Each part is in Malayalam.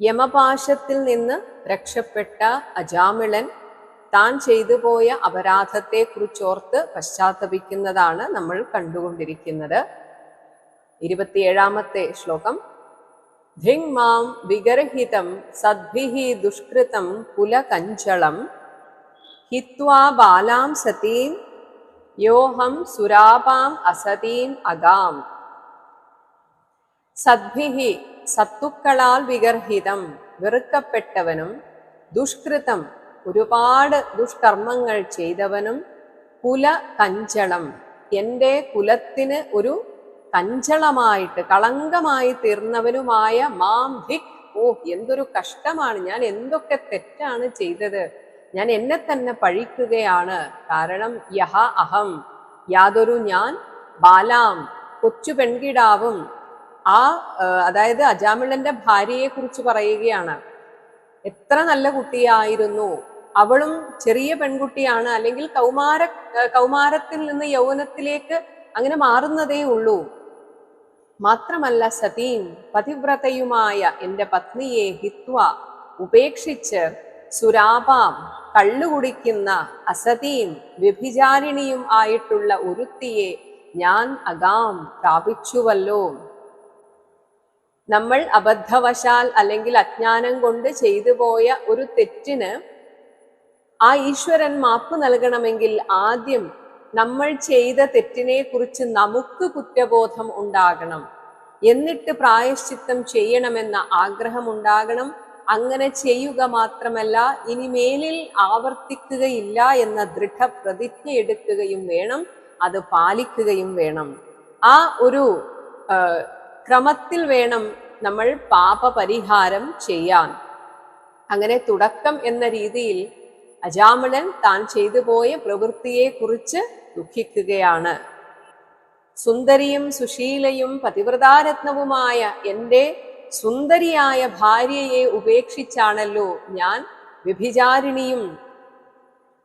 യമപാശത്തിൽ നിന്ന് രക്ഷപ്പെട്ട അജാമിളൻ താൻ ചെയ്തു പോയ അപരാധത്തെ കുറിച്ചോർത്ത് പശ്ചാത്തപിക്കുന്നതാണ് നമ്മൾ കണ്ടുകൊണ്ടിരിക്കുന്നത്. ഇരുപത്തിയേഴാമത്തെ ശ്ലോകം. ധിങ് മാം വിഗർഹിതം സദ്ഭിഹി ദുഷ്കൃതം കുലകഞ്ചളം ഹിത്വാ ബാലാം സതീം യോഹം സുരാപാം അസതീം അഗാം. സദ്ഭിഹി സത്തുക്കളാൽ വിഗർഹിതം വെറുക്കപ്പെട്ടവനും ദുഷ്കൃതം ഒരുപാട് ദുഷ്കർമ്മങ്ങൾ ചെയ്തവനും കുല കഞ്ചളം. എന്റെ കുലത്തിന് ഒരു കഞ്ചളമായിട്ട് കളങ്കമായി തീർന്നവനുമായ മാം ഭിക് ഓ എന്തൊരു കഷ്ടമാണ്. ഞാൻ എന്തൊക്കെ തെറ്റാണ് ചെയ്തത്? ഞാൻ എന്നെ തന്നെ പഴിക്കുകയാണ്. കാരണം യഹ അഹം. യാതൊരു ഞാൻ ബാലാം. കൊച്ചു പെൺകിടാവും. ആ അതായത് അജാമിളന്റെ ഭാര്യയെ കുറിച്ച് പറയുകയാണ്. എത്ര നല്ല കുട്ടിയായിരുന്നു. അവളും ചെറിയ പെൺകുട്ടിയാണ്. അല്ലെങ്കിൽ കൗമാര കൗമാരത്തിൽ നിന്ന് യൗവനത്തിലേക്ക് അങ്ങനെ മാറുന്നതേ ഉള്ളൂ. മാത്രമല്ല സതീം പതിവ്രതയുമായ എന്റെ പത്നിയെ ഹിത്വ ഉപേക്ഷിച്ച് സുരാപാം കള്ളുകുടിക്കുന്ന അസതീം വ്യഭിചാരിണിയും ആയിട്ടുള്ള ഒരുത്തിയെ ഞാൻ അഗാം പ്രാപിച്ചുവല്ലോ. നമ്മൾ അബദ്ധവശാൽ അല്ലെങ്കിൽ അജ്ഞാനം കൊണ്ട് ചെയ്തു പോയ ഒരു തെറ്റിന് ആ ഈശ്വരൻ മാപ്പ് നൽകണമെങ്കിൽ ആദ്യം നമ്മൾ ചെയ്ത തെറ്റിനെ കുറിച്ച് നമുക്ക് കുറ്റബോധം ഉണ്ടാകണം. എന്നിട്ട് പ്രായശ്ചിത്തം ചെയ്യണമെന്ന ആഗ്രഹം ഉണ്ടാകണം. അങ്ങനെ ചെയ്യുക മാത്രമല്ല ഇനി മേലിൽ ആവർത്തിക്കുകയില്ല എന്ന ദൃഢപ്രതിജ്ഞ എടുക്കുകയും വേണം അത് പാലിക്കുകയും വേണം. ആ ഒരു ക്രമത്തിൽ വേണം നമ്മൾ പാപപരിഹാരം ചെയ്യാൻ. അങ്ങനെ തുടക്കം എന്ന രീതിയിൽ അജാമിളൻ താൻ ചെയ്തു പോയ പ്രവൃത്തിയെ കുറിച്ച് ദുഃഖിക്കുകയാണ്. സുന്ദരിയും സുശീലയും പതിവ്രതാരത്നവുമായ എന്റെ സുന്ദരിയായ ഭാര്യയെ ഉപേക്ഷിച്ചാണല്ലോ ഞാൻ വ്യഭിചാരിണിയും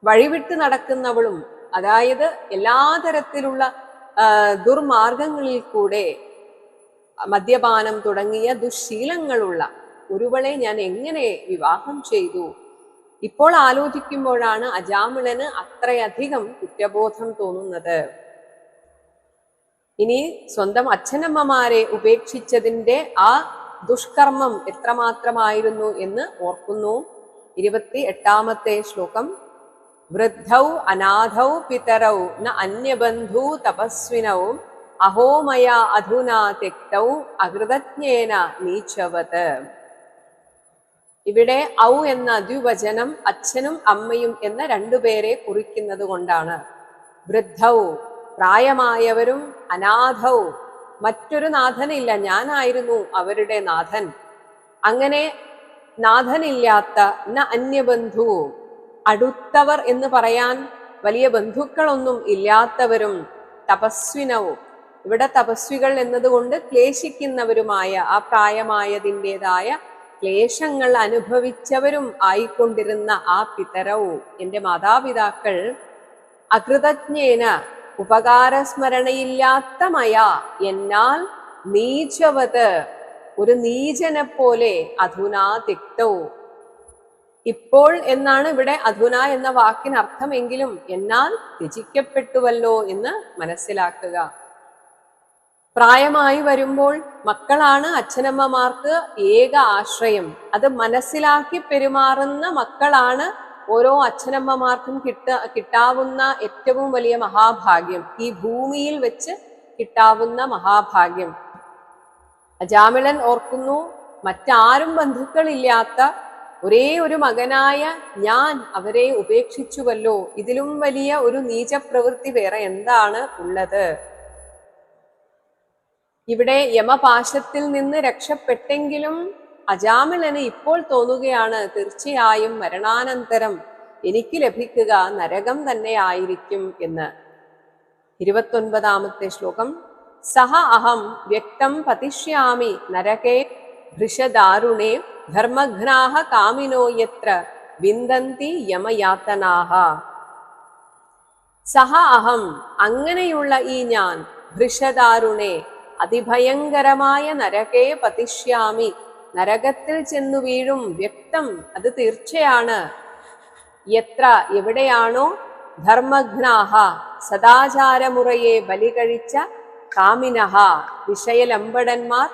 വഴിവിട്ട് നടക്കുന്നവളും. അതായത് എല്ലാ തരത്തിലുള്ള ദുർമാർഗങ്ങളിൽ കൂടെ മദ്യപാനം തുടങ്ങിയ ദുശീലങ്ങളുള്ള ഒരുവളെ ഞാൻ എങ്ങനെ വിവാഹം ചെയ്തു? ഇപ്പോൾ ആലോചിക്കുമ്പോഴാണ് അജാമിളന് അത്രയധികം കുറ്റബോധം തോന്നുന്നത്. ഇനി സ്വന്തം അച്ഛനമ്മമാരെ ഉപേക്ഷിച്ചതിന്റെ ആ ദുഷ്കർമ്മം എത്രമാത്രമായിരുന്നു എന്ന് ഓർക്കുന്നു. ഇരുപത്തി എട്ടാമത്തെ ശ്ലോകം. വൃദ്ധൗ അനാഥൗ പിതരൗ ന അന്യബന്ധൂ അഹോമയ അധുനാ തെക്തൗ അകൃതജ്ഞേന നീച്ചവത്. ഇവിടെ ഔ എന്ന ദ്വിവചനം അച്ഛനും അമ്മയും എന്ന രണ്ടുപേരെ കുറിക്കുന്നത് കൊണ്ടാണ്. വൃദ്ധൗ പ്രായമായവരും അനാഥൗ. മറ്റൊരു നാഥനില്ല ഞാനായിരുന്നു അവരുടെ നാഥൻ. അങ്ങനെ നാഥനില്ലാത്ത ന അന്യബന്ധു അടുത്തവർ എന്ന് പറയാൻ വലിയ ബന്ധുക്കളൊന്നും ഇല്ലാത്തവരും തപസ്വിനവും ഇവിടെ തപസ്വികൾ എന്നതുകൊണ്ട് ക്ലേശിക്കുന്നവരുമായ ആ പ്രായമായതിന്റെതായ ക്ലേശങ്ങൾ അനുഭവിച്ചവരും ആയിക്കൊണ്ടിരുന്ന ആ പിതരവും എന്റെ മാതാപിതാക്കൾ അകൃതജ്ഞേന ഉപകാരസ്മരണയില്ലാത്ത മയ എന്നാൽ നീചവത് ഒരു നീചനെ പോലെ അധുനാ തിക്തവും ഇപ്പോൾ എന്നാണ് ഇവിടെ അധുന എന്ന വാക്കിനർത്ഥമെങ്കിലും എന്നാൽ ത്യജിക്കപ്പെട്ടുവല്ലോ എന്ന് മനസ്സിലാക്കുക. പ്രായമായി വരുമ്പോൾ മക്കളാണ് അച്ഛനമ്മമാർക്ക് ഏക ആശ്രയം. അത് മനസ്സിലാക്കി പെരുമാറുന്ന മക്കളാണ് ഓരോ അച്ഛനമ്മമാർക്കും കിട്ട കിട്ടാവുന്ന ഏറ്റവും വലിയ മഹാഭാഗ്യം. ഈ ഭൂമിയിൽ വെച്ച് കിട്ടാവുന്ന മഹാഭാഗ്യം. അജാമിളൻ ഓർക്കുന്നു മറ്റാരും ബന്ധുക്കളില്ലാത്ത ഒരേ ഒരു മകനായ ഞാൻ അവരെ ഉപേക്ഷിച്ചുവല്ലോ. ഇതിലും വലിയ ഒരു നീചപ്രവൃത്തി വേറെ എന്താണ് ഉള്ളത്? ഇവിടെ യമപാശത്തിൽ നിന്ന് രക്ഷപ്പെട്ടെങ്കിലും അജാമിളന് ഇപ്പോൾ തോന്നുകയാണ് തീർച്ചയായും മരണാനന്തരം എനിക്ക് ലഭിക്കുക നരകം തന്നെ ആയിരിക്കും എന്ന്. ഇരുപത്തൊൻപതാമത്തെ ശ്ലോകം. സഹ അഹം വ്യക്തം പതിഷ്യാമി നരകേ ഭൃഷദാരുണേ ധർമ്മഘ്നാഹ കാമിനോ യത്ര വിന്ദന്തി യമയാതനാഹ. സഹ അഹം അങ്ങനെയുള്ള ഈ ഞാൻ ഭൃഷദാരുണേ അതിഭയങ്കരമായ നരകേ പതിഷ്യാമി. നരകത്തിൽ ചെന്നു വീഴും വ്യക്തം അത് തീർച്ചയാണ്. എത്ര എവിടെയാണോ ധർമ്മഘ്നാഹ സദാചാരമുറയെ ബലി കഴിച്ച കാമിനഹ വിഷയലമ്പടന്മാർ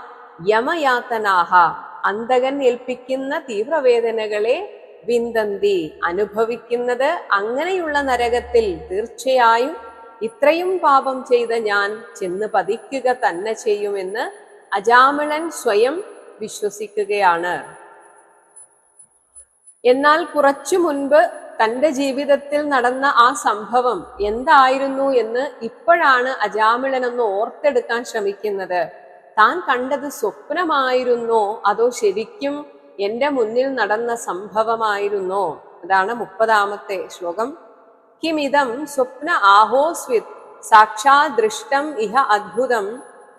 യമയാതനാഹ അന്തകൻ ഏൽപ്പിക്കുന്ന തീവ്രവേദനകളെ വിന്തന്തി അനുഭവിക്കുന്നത് അങ്ങനെയുള്ള നരകത്തിൽ തീർച്ചയായും ഇത്രയും പാപം ചെയ്ത ഞാൻ ചെന്ന് പതിക്കുക തന്നെ ചെയ്യുമെന്ന് അജാമിളൻ സ്വയം വിശ്വസിക്കുകയാണ്. എന്നാൽ കുറച്ചു മുൻപ് തന്റെ ജീവിതത്തിൽ നടന്ന ആ സംഭവം എന്തായിരുന്നു എന്ന് ഇപ്പോഴാണ് അജാമിളൻ ഒന്ന് ഓർത്തെടുക്കാൻ ശ്രമിക്കുന്നത്. താൻ കണ്ടത് സ്വപ്നമായിരുന്നോ? അതോ ശരിക്കും എന്റെ മുന്നിൽ നടന്ന സംഭവമായിരുന്നോ? അതാണ് മുപ്പതാമത്തെ ശ്ലോകം. കിമിതം സ്വപ്ന ആഹോസ്വിത് സാക്ഷാ ദൃഷ്ടം ഇഹ അദ്ഭുതം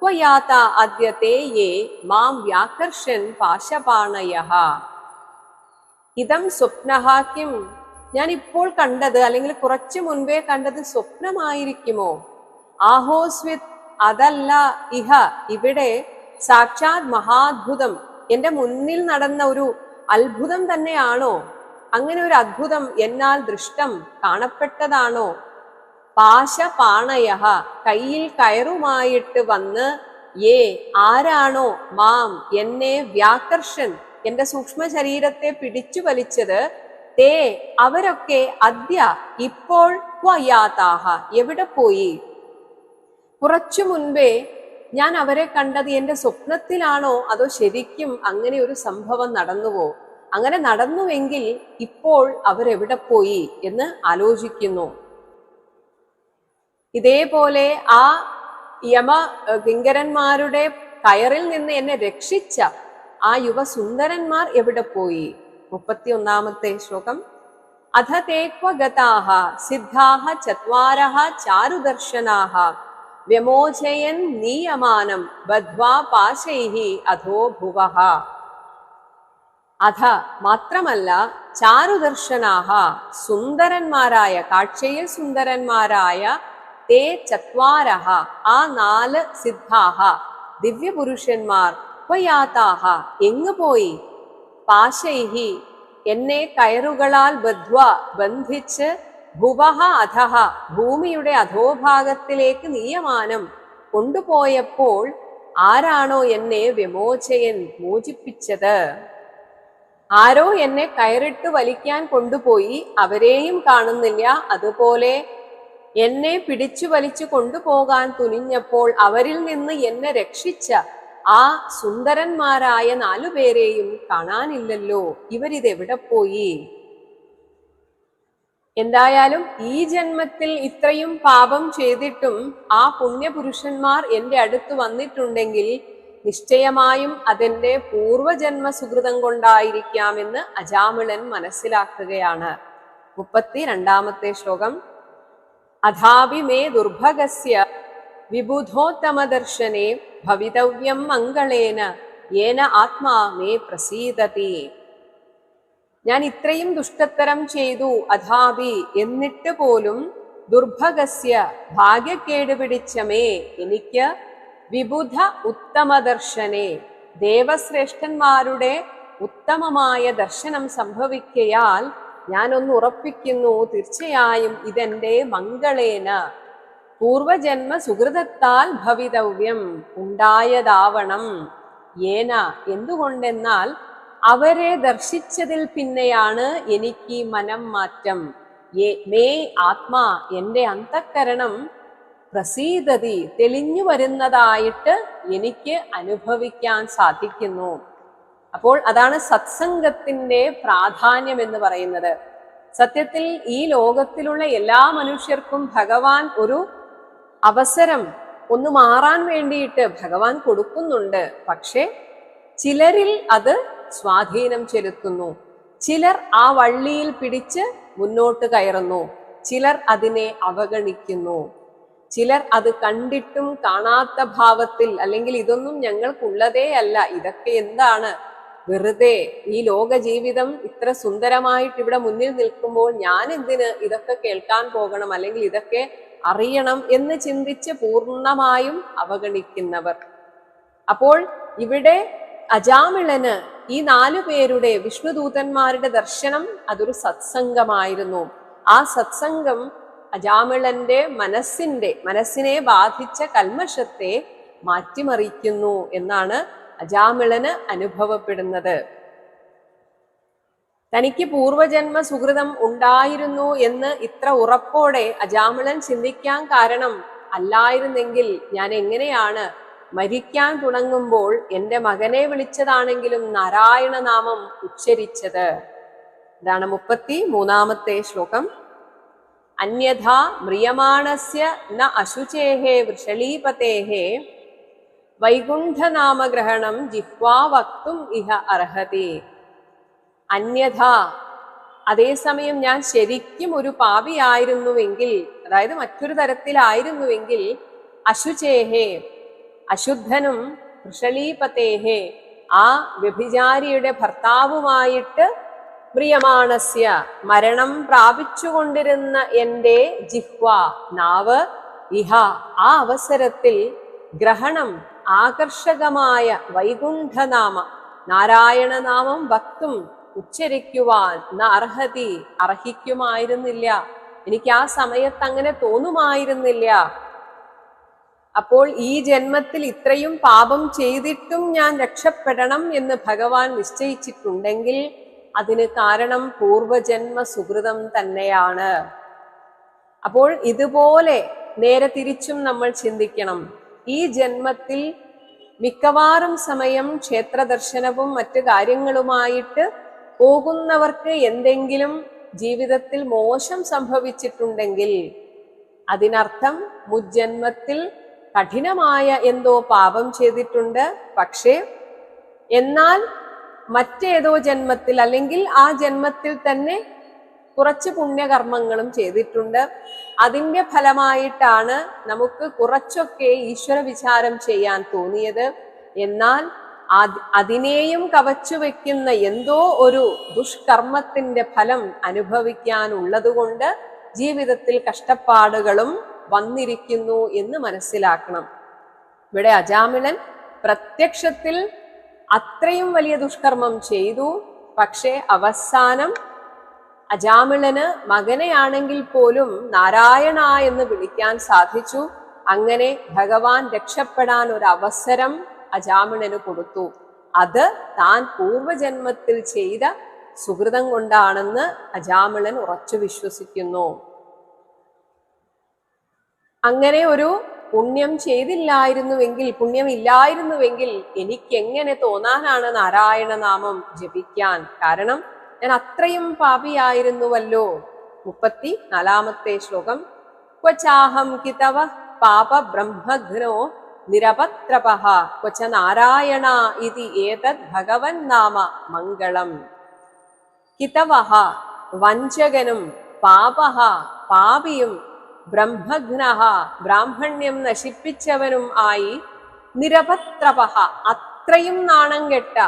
ക്വയാത അദ്യത്തെ യേ മാം വ്യാകർഷൻ പാശപാണയ ഇതം സ്വപ്ന കിം ഞാൻ ഇപ്പോൾ കണ്ടത് അല്ലെങ്കിൽ കുറച്ചു മുൻപേ കണ്ടത് സ്വപ്നമായിരിക്കുമോ? ആഹോസ്വിത് അതല്ല ഇഹ ഇവിടെ സാക്ഷാത് മഹാത്ഭുതം എന്റെ മുന്നിൽ നടന്ന ഒരു അത്ഭുതം തന്നെയാണോ? അങ്ങനെ ഒരു അത്ഭുതം എന്നാൽ ദൃഷ്ടം കാണപ്പെട്ടതാണോ? പാശപാണയഹ കയ്യിൽ കയറുമായിട്ട് വന്ന് ഏ ആരാണോ മാം എന്നെ വ്യാകർഷൻ എന്റെ സൂക്ഷ്മ ശരീരത്തെ പിടിച്ചു വലിച്ചത്? തേ അവരൊക്കെ അദ്യ ഇപ്പോൾ വയാതാഹ എവിടെ പോയി? കുറച്ചു മുൻപേ ഞാൻ അവരെ കണ്ടത് എന്റെ സ്വപ്നത്തിലാണോ? അതോ ശരിക്കും അങ്ങനെ ഒരു സംഭവം നടന്നുവോ? അങ്ങനെ നടന്നുവെങ്കിൽ ഇപ്പോൾ അവരെവിടെ പോയി എന്ന് ആലോചിക്കുന്നു. ഇതേപോലെ ആ യമ കിങ്കരന്മാരുടെ കയറിൽ നിന്ന് എന്നെ രക്ഷിച്ച ആ യുവസുന്ദരന്മാർ എവിടെ പോയി? മുപ്പത്തി ഒന്നാമത്തെ ശ്ലോകം. അധ തേക്വഗതാഹ സിദ്ധാഹ ചത്വാരഹ ചാരുദർശനാഹ വ്യമോചയൻ നീയമാനം ബദ്ധ്വാ പാശൈഹി അധോ ഭുവഃ അധ മാത്രമല്ല ചാരുദർശനാഹ സുന്ദരന്മാരായ കാഴ്ചയിൽ സുന്ദരന്മാരായ തേ ചത്വാരഹ ആ നാല് സിദ്ധാഹ ദിവ്യപുരുഷന്മാർ ഉപയാതാഹ എങ്ങു പോയി? പാശൈഹി എന്നെ കയറുകളാൽ ബദ്ധ്വ ബന്ധിച്ച് ഭുവഹ അധഹ ഭൂമിയുടെ അധോഭാഗത്തിലേക്ക് നിയമാനം കൊണ്ടുപോയപ്പോൾ ആരാണോ എന്നെ വിമോചയൻ മോചിപ്പിച്ചത്? ആരോ എന്നെ കയറിട്ട് വലിക്കാൻ കൊണ്ടുപോയി അവരെയും കാണുന്നില്ല. അതുപോലെ എന്നെ പിടിച്ചു വലിച്ചു കൊണ്ടുപോകാൻ തുനിഞ്ഞപ്പോൾ അവരിൽ നിന്ന് എന്നെ രക്ഷിച്ച ആ സുന്ദരന്മാരായ നാലുപേരെയും കാണാനില്ലല്ലോ. ഇവരിതെവിടെ പോയി? എന്തായാലും ഈ ജന്മത്തിൽ ഇത്രയും പാപം ചെയ്തിട്ടും ആ പുണ്യപുരുഷന്മാർ എന്റെ അടുത്ത് വന്നിട്ടുണ്ടെങ്കിൽ നിശ്ചയമായും അതെന്റെ പൂർവജന്മ സുഹൃതം കൊണ്ടായിരിക്കാമെന്ന് അജാമിളൻ മനസ്സിലാക്കുകയാണ്. മുപ്പത്തി രണ്ടാമത്തെ ശ്ലോകം. അഥാപി മേ ദുർഭഗസ്യ വിബുധോത്തമദർശനെ ഭവിതവ്യം മംഗളേന ഏന ആത്മാ മേ പ്രസീതതി. ഞാൻ ഇത്രയും ദുഷ്ടത്തരം ചെയ്തു അഥാപി എന്നിട്ട് പോലും ദുർഭഗസ്യ ഭാഗ്യക്കേട് പിടിച്ച മേ എനിക്ക് വിബുധ ഉത്തമദർശനെ. ദേവശ്രേഷ്ഠന്മാരുടെ ഉത്തമമായ ദർശനം സംഭവിക്കയാൽ ഞാനൊന്ന് ഉറപ്പിക്കുന്നു തീർച്ചയായും ഇതെന്റെ മംഗളേന. പൂർവജന്മ സുഹൃതത്താൽ ഭവിതവ്യം ഉണ്ടായതാവണം. ഏന എന്തുകൊണ്ടെന്നാൽ അവരെ ദർശിച്ചതിൽ പിന്നെയാണ് എനിക്ക് മനം മാറ്റം മേ ആത്മാ എന്റെ അന്തക്കരണം പ്രസീതതി തെളിഞ്ഞു വരുന്നതായിട്ട് എനിക്ക് അനുഭവിക്കാൻ സാധിക്കുന്നു. അപ്പോൾ അതാണ് സത്സംഗത്തിന്റെ പ്രാധാന്യം എന്ന് പറയുന്നത്. സത്യത്തിൽ ഈ ലോകത്തിലുള്ള എല്ലാ മനുഷ്യർക്കും ഭഗവാൻ ഒരു അവസരം ഒന്ന് മാറാൻ വേണ്ടിയിട്ട് ഭഗവാൻ കൊടുക്കുന്നുണ്ട്. പക്ഷേ ചിലരിൽ അത് സ്വാധീനം ചെലുത്തുന്നു. ചിലർ ആ വള്ളിയിൽ പിടിച്ച് മുന്നോട്ട് കയറുന്നു. ചിലർ അതിനെ അവഗണിക്കുന്നു. ചിലർ അത് കണ്ടിട്ടും കാണാത്ത ഭാവത്തിൽ അല്ലെങ്കിൽ ഇതൊന്നും ഞങ്ങൾക്കുള്ളതേ അല്ല. ഇതൊക്കെ എന്താണ്? വെറുതെ ഈ ലോക ജീവിതം ഇത്ര സുന്ദരമായിട്ട് ഇവിടെ മുന്നിൽ നിൽക്കുമ്പോൾ ഞാൻ എന്തിന് ഇതൊക്കെ കേൾക്കാൻ പോകണം അല്ലെങ്കിൽ ഇതൊക്കെ അറിയണം എന്ന് ചിന്തിച്ച് പൂർണമായും അവഗണിക്കുന്നവർ. അപ്പോൾ ഇവിടെ അജാമിളന് ഈ നാലു പേരുടെ വിഷ്ണുദൂതന്മാരുടെ ദർശനം അതൊരു സത്സംഗമായിരുന്നു. ആ സത്സംഗം അജാമിളന്റെ മനസ്സിന്റെ മനസ്സിനെ ബാധിച്ച കൽമഷത്തെ മാറ്റിമറിക്കുന്നു എന്നാണ് അജാമിളന് അനുഭവപ്പെടുന്നത്. തനിക്ക് പൂർവജന്മ സുഹൃതം ഉണ്ടായിരുന്നു എന്ന് ഇത്ര ഉറപ്പോടെ അജാമിളൻ ചിന്തിക്കാൻ കാരണം അല്ലായിരുന്നെങ്കിൽ ഞാൻ എങ്ങനെയാണ് മരിക്കാൻ തുടങ്ങുമ്പോൾ എന്റെ മകനെ വിളിച്ചതാണെങ്കിലും നാരായണനാമം ഉച്ചരിച്ചത്. ഇതാണ് മുപ്പത്തി മൂന്നാമത്തെ ശ്ലോകം. അന്യഥാ മ്രിയമാണസ്യ ന അശുചേഹേ വൃഷളീപതേഹേ വൈകുണ്ഠനാമഗ്രഹണം ജിഹ്വാ വക്തും ഇഹ അർഹതി. അന്യഥ അതേസമയം ഞാൻ ശരിക്കും ഒരു പാപിയായിരുന്നുവെങ്കിൽ അതായത് മറ്റൊരു തരത്തിലായിരുന്നുവെങ്കിൽ അശുചേഹേ അശുദ്ധനും വൃഷളീപതേഹേ ആ വ്യഭിചാരിയുടെ ഭർത്താവുമായിട്ട് പ്രിയമാണസ്യ. മരണം പ്രാപിച്ചുകൊണ്ടിരുന്ന എന്റെ ജിഹ്വ നാവ് ഇഹ. ആ അവസരത്തിൽ ഗ്രഹണം ആകർഷകമായ വൈകുണ്ഠനാമ നാരായണനാമം ഭക്തും ഉച്ചരിക്കുവാൻ ന അർഹതി അർഹിക്കുമായിരുന്നില്ല. എനിക്ക് ആ സമയത്ത് അങ്ങനെ തോന്നുമായിരുന്നില്ല. അപ്പോൾ ഈ ജന്മത്തിൽ ഇത്രയും പാപം ചെയ്തിട്ടും ഞാൻ രക്ഷപ്പെടണം എന്ന് ഭഗവാൻ നിശ്ചയിച്ചിട്ടുണ്ടെങ്കിൽ അതിന് കാരണം പൂർവജന്മ സുഹൃതം തന്നെയാണ്. അപ്പോൾ ഇതുപോലെ നേരെ തിരിച്ചും നമ്മൾ ചിന്തിക്കണം. ഈ ജന്മത്തിൽ മിക്കവാറും സമയം ക്ഷേത്ര ദർശനവും മറ്റു കാര്യങ്ങളുമായിട്ട് പോകുന്നവർക്ക് എന്തെങ്കിലും ജീവിതത്തിൽ മോശം സംഭവിച്ചിട്ടുണ്ടെങ്കിൽ അതിനർത്ഥം മുജ്ജന്മത്തിൽ കഠിനമായ എന്തോ പാപം ചെയ്തിട്ടുണ്ട്. പക്ഷേ എന്നാൽ മറ്റേതോ ജന്മത്തിൽ അല്ലെങ്കിൽ ആ ജന്മത്തിൽ തന്നെ കുറച്ച് പുണ്യകർമ്മങ്ങളും ചെയ്തിട്ടുണ്ട്. അതിന്റെ ഫലമായിട്ടാണ് നമുക്ക് കുറച്ചൊക്കെ ഈശ്വര വിചാരം ചെയ്യാൻ തോന്നിയത്. എന്നാൽ അത് അതിനെയും കവച്ചു വെക്കുന്ന എന്തോ ഒരു ദുഷ്കർമ്മത്തിന്റെ ഫലം അനുഭവിക്കാനുള്ളതുകൊണ്ട് ജീവിതത്തിൽ കഷ്ടപ്പാടുകളും വന്നിരിക്കുന്നു എന്ന് മനസ്സിലാക്കണം. ഇവിടെ അജാമിളൻ പ്രത്യക്ഷത്തിൽ അത്രയും വലിയ ദുഷ്കർമ്മം ചെയ്തു. പക്ഷേ അവസാനം അജാമിളന് മകനെയാണെങ്കിൽ പോലും നാരായണ എന്ന് വിളിക്കാൻ സാധിച്ചു. അങ്ങനെ ഭഗവാൻ രക്ഷപ്പെടാൻ ഒരു അവസരം അജാമിളന് കൊടുത്തു. അത് താൻ പൂർവജന്മത്തിൽ ചെയ്ത സുഹൃതം കൊണ്ടാണെന്ന് അജാമിളൻ ഉറച്ചു വിശ്വസിക്കുന്നു. അങ്ങനെ ഒരു പുണ്യം ചെയ്തില്ലായിരുന്നുവെങ്കിൽ പുണ്യമില്ലായിരുന്നുവെങ്കിൽ എനിക്ക് എങ്ങനെ തോന്നാനാണ് നാരായണ നാമം ജപിക്കാൻ? കാരണം ഞാൻ അത്രയും പാപിയായിരുന്നുവല്ലോ. മുപ്പത്തി നാലാമത്തെ ശ്ലോകം. ക്വചാഹം കിതവ പാപ ബ്രഹ്മഘ്നോ നിരപത്രപഹ ക്വച നാരായണ ഇതി ഏതത് ഭഗവൻ നാമ മംഗളം. കിതവഹ വഞ്ചകനും പാപഹ പാപിയും ബ്രഹ്മഘ്നഹ ബ്രാഹ്മണ്യം നശിപ്പിച്ചവനും ആയി നിരപത്രപഹ അത്രയും നാണം കെട്ട.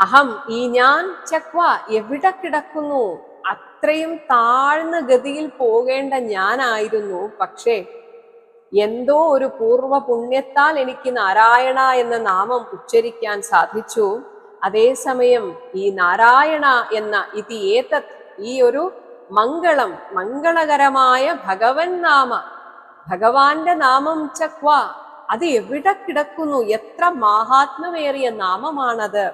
അഹം ഈ ഞാൻ ചക്വ എവിടെ കിടക്കുന്നു? അത്രയും താഴ്ന്ന ഗതിയിൽ പോകേണ്ട ഞാനായിരുന്നു. പക്ഷേ എന്തോ ഒരു പൂർവ പുണ്യത്താൽ എനിക്ക് നാരായണ എന്ന നാമം ഉച്ചരിക്കാൻ സാധിച്ചു. അതേസമയം ഈ നാരായണ എന്ന ഇതി ഏതത്? ഈ ഒരു മംഗളം മംഗളകരമായ ഭഗവൻ നാമ ഭഗവാന്റെ നാമം ചക്വ അത് എവിടെ കിടക്കുന്നു? എത്ര മാഹാത്മ്യമേറിയ നാമമാണത്.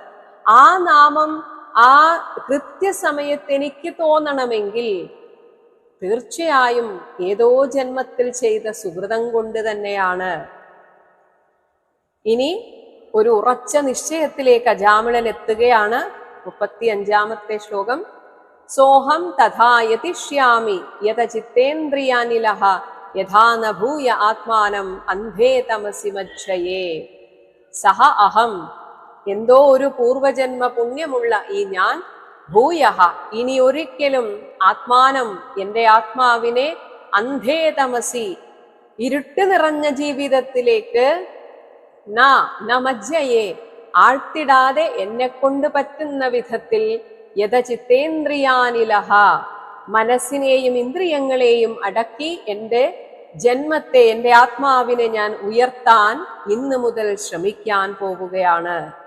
ആ നാമം ആ കൃത്യസമയത്ത് എനിക്ക് തോന്നണമെങ്കിൽ തീർച്ചയായും ഏതോ ജന്മത്തിൽ ചെയ്ത സുഹൃതം കൊണ്ട് തന്നെയാണ്. ഇനി ഒരു ഉറച്ച നിശ്ചയത്തിലേക്ക് അജാമിളൻ എത്തുകയാണ്. മുപ്പത്തി അഞ്ചാമത്തെ ശ്ലോകം. സോഹം തഥാ യതിഷ്യാമി യത ചിത്തേന്ദ്രിയാനിലഹ യഥാ ന ഭൂയ ആത്മാനം അന്ധേ തമസി മജ്ജയേ സഹ അഹം. എന്തോ ഒരു പൂർവജന്മ പുണ്യമുള്ള ഈ ഞാൻ ഭൂയഹ. ഇനി ഒരിക്കലും ആത്മാനം എന്റെ ആത്മാവിനെ അന്ധേ തമസി ഇരുട്ട് നിറഞ്ഞ ജീവിതത്തിലേക്ക് ന മജ്ജയെ. ആഴ്ത്തിടാതെ എന്നെ കൊണ്ട് പറ്റുന്ന വിധത്തിൽ യഥചിത്തേന്ദ്രിയാനിലഹ. മനസ്സിനെയും ഇന്ദ്രിയങ്ങളെയും അടക്കി എന്റെ ജന്മത്തെ എന്റെ ആത്മാവിനെ ഞാൻ ഉയർത്താൻ ഇന്നു മുതൽ ശ്രമിക്കാൻ പോവുകയാണ്.